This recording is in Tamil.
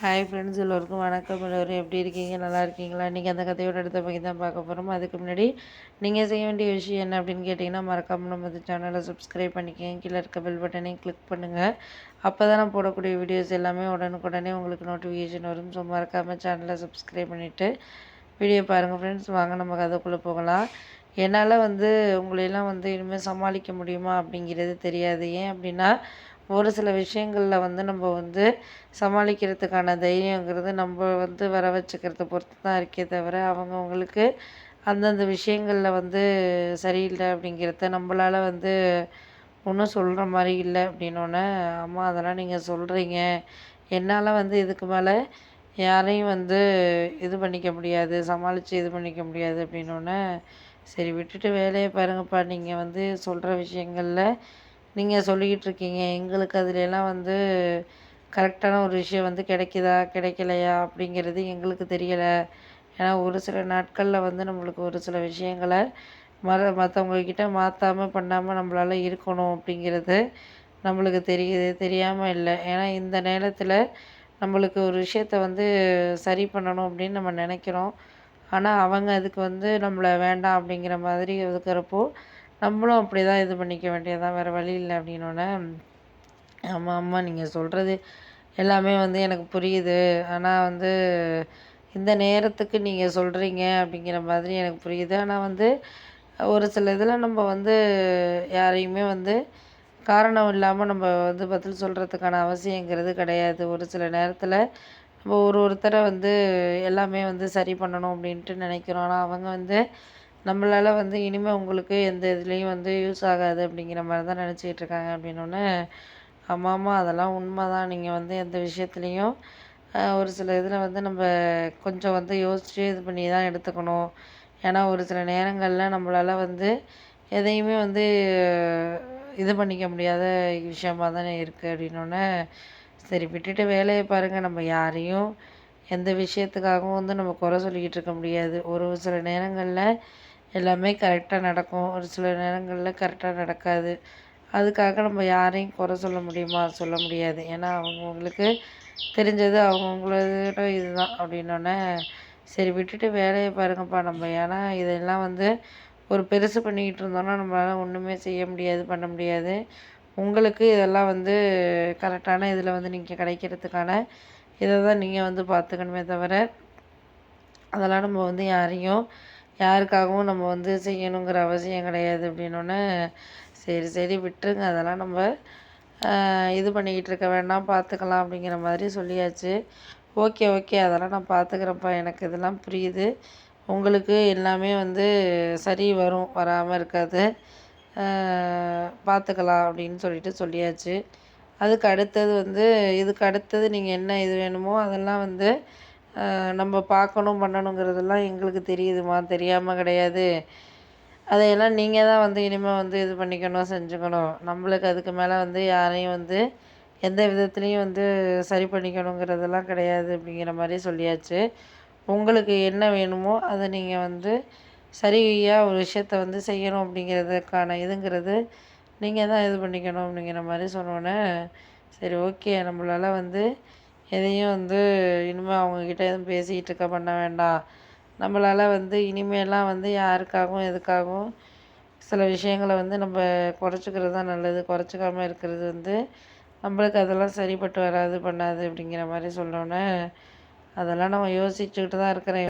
ஹாய் ஃப்ரெண்ட்ஸ் எல்லோருக்கும் வணக்கம். எல்லோரும் எப்படி இருக்கீங்க? நல்லா இருக்கீங்களா? இன்றைக்கி அந்த கதையோட அடுத்த பற்றி தான் பார்க்க போகிறோம் அதுக்கு முன்னாடி நீங்கள் செய்ய வேண்டிய விஷயம் என்ன அப்படின்னு கேட்டிங்கன்னா மறக்காமல் நம்ம இந்த சேனலை சப்ஸ்கிரைப் பண்ணிக்கங்க. கீழே இருக்க பெல் பட்டனையும் கிளிக் பண்ணுங்கள் அப்போ தான் நான் போடக்கூடிய வீடியோஸ் எல்லாமே உடனுக்குடனே உங்களுக்கு நோட்டிஃபிகேஷன் வரும். ஸோ மறக்காமல் சேனலை சப்ஸ்கிரைப் பண்ணிவிட்டு வீடியோ பாருங்கள் ஃப்ரெண்ட்ஸ் வாங்க நம்ம கதைக்குள்ளே போகலாம். என்னால் வந்து உங்களையெல்லாம் வந்து இனிமேல் சமாளிக்க முடியுமா அப்படிங்கிறது தெரியாது. ஏன் அப்படின்னா ஒரு சில விஷயங்களில் வந்து நம்ம வந்து சமாளிக்கிறதுக்கான தைரியங்கிறது நம்ம வந்து வர வச்சுக்கிறத பொறுத்து தான் இருக்கே தவிர அவங்கவுங்களுக்கு அந்தந்த விஷயங்களில் வந்து சரியில்லை அப்படிங்கிறத நம்மளால் வந்து ஒன்றும் சொல்கிற மாதிரி இல்லை அப்படின்னோடனே அம்மா அதெல்லாம் நீங்கள் சொல்கிறீங்க என்னால் வந்து இதுக்கு மேலே யாரையும் வந்து இது பண்ணிக்க முடியாது சமாளித்து இது பண்ணிக்க முடியாது அப்படின்னோடனே சரி விட்டுட்டு வேலையை பாருங்கப்பா. நீங்கள் வந்து சொல்கிற விஷயங்களில் நீங்கள் சொல்லிக்கிட்டு இருக்கீங்க எங்களுக்கு அதுலலாம் வந்து கரெக்டான ஒரு விஷயம் வந்து கிடைக்குதா கிடைக்கலையா அப்படிங்கிறது எங்களுக்கு தெரியலை. ஏன்னா ஒரு சில நாட்களில் வந்து நம்மளுக்கு ஒரு சில விஷயங்களை மற மற்றவங்கக்கிட்ட மாற்றாமல் பண்ணாமல் நம்மளால் இருக்கணும் அப்படிங்கிறது நம்மளுக்கு தெரியுது தெரியாமல் இல்லை. ஏன்னா இந்த நேரத்தில் நம்மளுக்கு ஒரு விஷயத்த வந்து சரி பண்ணணும் அப்படின்னு நம்ம நினைக்கிறோம். ஆனால் அவங்க அதுக்கு வந்து நம்மளை வேண்டாம் அப்படிங்கிற மாதிரி இருக்கிறப்போ நம்மளும் அப்படி தான் இது பண்ணிக்க வேண்டியது தான் வேறு வழி இல்லை அப்படின்னோடனே ஆமாம் ஆமாம் நீங்கள் சொல்கிறது எல்லாமே வந்து எனக்கு புரியுது. ஆனால் வந்து இந்த நேரத்துக்கு நீங்கள் சொல்கிறீங்க அப்படிங்கிற மாதிரி எனக்கு புரியுது. ஆனால் வந்து ஒரு சில இதில் நம்ம வந்து யாரையுமே வந்து காரணம் இல்லாமல் நம்ம வந்து பதில் சொல்கிறதுக்கான அவசியங்கிறது கிடையாது. ஒரு சில நேரத்தில் நம்ம ஒரு ஒருத்தரை வந்து எல்லாமே வந்து சரி பண்ணணும் அப்படின்ட்டு நினைக்கிறோம். ஆனால் அவங்க வந்து நம்மளால் வந்து இனிமேல் உங்களுக்கு எந்த இதுலேயும் வந்து யூஸ் ஆகாது அப்படிங்கிற மாதிரி தான் நினச்சிக்கிட்டு இருக்காங்க அப்படின்னோடனே ஆமாம்மா அதெல்லாம் உண்மை தான் நீங்கள் வந்து எந்த விஷயத்துலேயும் ஒரு சில இதில் வந்து நம்ம கொஞ்சம் வந்து யோசித்து இது பண்ணி தான் எடுத்துக்கணும். ஏன்னா ஒரு சில நேரங்களில் நம்மளால் வந்து எதையுமே வந்து இது பண்ணிக்க முடியாத விஷயமா தானே இருக்குது அப்படின்னோடனே சரி விட்டுட்டு வேலையை பாருங்கள் நம்ம யாரையும் எந்த விஷயத்துக்காகவும் வந்து நம்ம குறை சொல்லிக்கிட்டு இருக்க முடியாது. ஒரு சில நேரங்களில் எல்லாமே கரெக்டாக நடக்கும். ஒரு சில நேரங்களில் கரெக்டாக நடக்காது. அதுக்காக நம்ம யாரையும் குறை சொல்ல முடியுமா? சொல்ல முடியாது. ஏன்னா அவங்கவுங்களுக்கு தெரிஞ்சது அவங்கவுங்களோட இதுதான் அப்படின்னோடனே சரி விட்டுட்டு வேலையை பாருங்கப்பா நம்ம. ஏன்னா இதெல்லாம் வந்து ஒரு பெருசு பண்ணிக்கிட்டு இருந்தோம்னா நம்மளால் ஒன்றுமே செய்ய முடியாது பண்ண முடியாது. உங்களுக்கு இதெல்லாம் வந்து கரெக்டான இதில் வந்து நீங்கள் கிடைக்கிறதுக்கான இதை தான் நீங்கள் வந்து பார்த்துக்கணுமே தவிர அதெல்லாம் நம்ம வந்து யாரையும் யாருக்காகவும் நம்ம வந்து செய்யணுங்கிற அவசியம் கிடையாது அப்படின்னோடனே சரி சரி விட்டுருங்க. அதெல்லாம் நம்ம இது பண்ணிக்கிட்டு இருக்க வேண்டாம் பார்த்துக்கலாம் அப்படிங்கிற மாதிரி சொல்லியாச்சு. ஓகே ஓகே அதெல்லாம் நான் பார்த்துக்கிறேன்ப்பா எனக்கு இதெல்லாம் புரியுது. உங்களுக்கு எல்லாமே வந்து சரி வரும் வராமல் இருக்காது. பார்த்துக்கலாம் அப்படின்னு சொல்லிட்டு சொல்லியாச்சு. அதுக்கு அடுத்தது வந்து இதுக்கு அடுத்தது நீங்கள் என்ன இது வேணுமோ அதெல்லாம் வந்து நம்ம பார்க்கணும் பண்ணணுங்கிறதெல்லாம் எங்களுக்கு தெரியுதுமா தெரியாமல் கிடையாது. அதையெல்லாம் நீங்கள் தான் வந்து இனிமேல் வந்து இது பண்ணிக்கணும் செஞ்சுக்கணும். நம்மளுக்கு அதுக்கு மேலே வந்து யாரையும் வந்து எந்த விதத்துலேயும் வந்து சரி பண்ணிக்கணுங்கிறதெல்லாம் கிடையாது அப்படிங்கிற மாதிரி சொல்லியாச்சு. உங்களுக்கு என்ன வேணுமோ அதை நீங்கள் வந்து சரியாக ஒரு விஷயத்த வந்து செய்யணும் அப்படிங்கிறதுக்கான இதுங்கிறது நீங்கள் தான் இது பண்ணிக்கணும் அப்படிங்கிற மாதிரி சொன்னோன்னே சரி ஓகே. நம்மளால் வந்து எதையும் வந்து இனிமேல் அவங்கக்கிட்ட எதுவும் பேசிக்கிட்டு இருக்க பண்ண வேண்டாம். நம்மளால் வந்து இனிமேலாம் வந்து யாருக்காகவும் எதுக்காகவும் சில விஷயங்களை வந்து நம்ம குறைச்சிக்கிறது தான் நல்லது. குறைச்சிக்காம இருக்கிறது வந்து நம்மளுக்கு அதெல்லாம் சரிப்பட்டு வராது பண்ணாது அப்படிங்கிற மாதிரி சொன்னோன்னே அதெல்லாம் நம்ம யோசிச்சுக்கிட்டு தான் இருக்கிறேன்.